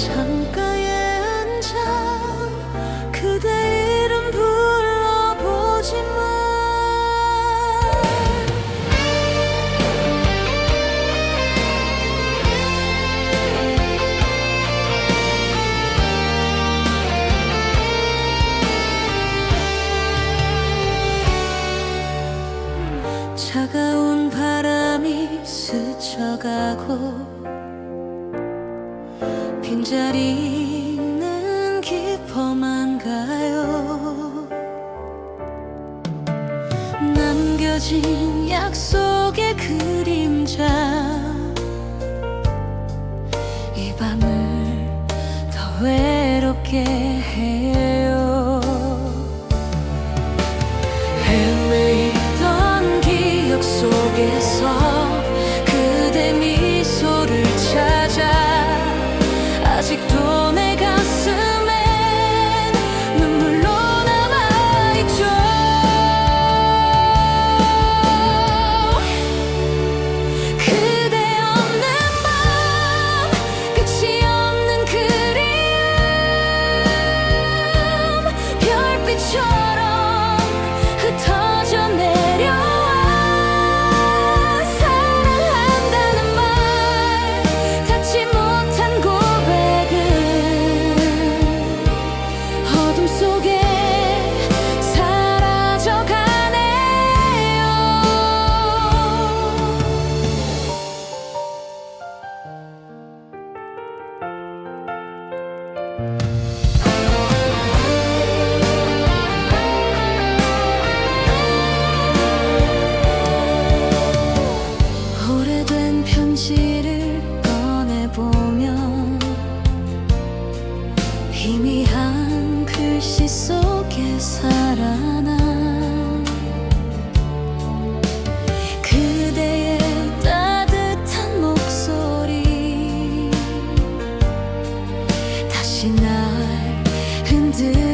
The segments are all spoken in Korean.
창가에 앉아 그대 이름 불러보지만 차가운 바람이 스쳐가고 빈자리는 깊어만 가요. 남겨진 약속의 그림자. 이 밤을 더 외롭게 희미한 글씨 속에 살아나 그대의 따뜻한 목소리 다시 날 흔들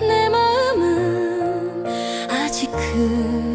내 마음은 아직 그